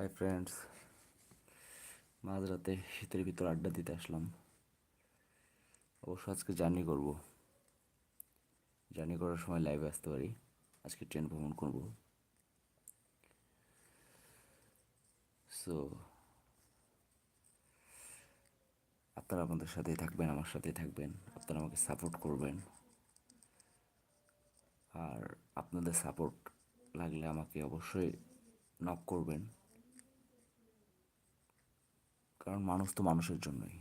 Hi friends মাঝরাতে শীতের ভিতর আড্ডা দিতে আসলাম। অবশ্য আজকে জার্নি করব। জার্নি করার সময় লাইভে আসতে পারি। আজকে ট্রেন ভ্রমণ করব। সো আপনারা আমাদের সাথেই থাকবেন, আমার সাথেই থাকবেন। আপনারা আমাকে সাপোর্ট করবেন। আর আপনাদের সাপোর্ট লাগলে আমাকে অবশ্যই নক করবেন। কারণ মানুষ তো মানুষের জন্যই।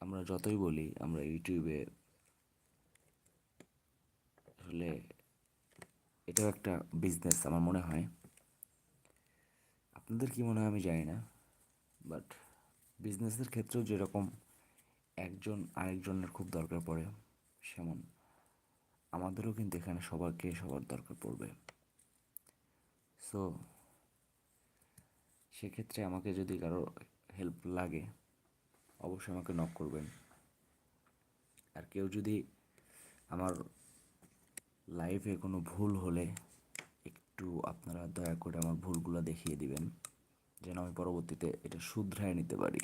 আমরা যতই বলি, আমরা ইউটিউবে আসলে এটাও একটা বিজনেস আমার মনে হয়। আপনাদের কি মনে হয় আমি জানি না বাট বিজনেসের ক্ষেত্রেও যেরকম একজন আরেকজনের খুব দরকার পড়ে, সেমন। আমাদেরও কিন্তু এখানে সবাইকে সবার দরকার পড়বে। সো সেক্ষেত্রে আমাকে যদি কারও হেল্প লাগে, অবশ্যই আমাকে নক করবেন। আর কেউ যদি আমার লাইফে কোনো ভুল হলে, একটু আপনারা দয়া করে আমার ভুলগুলো দেখিয়ে দিবেন, যেন আমি পরবর্তীতে এটা শুধরায় নিতে পারি।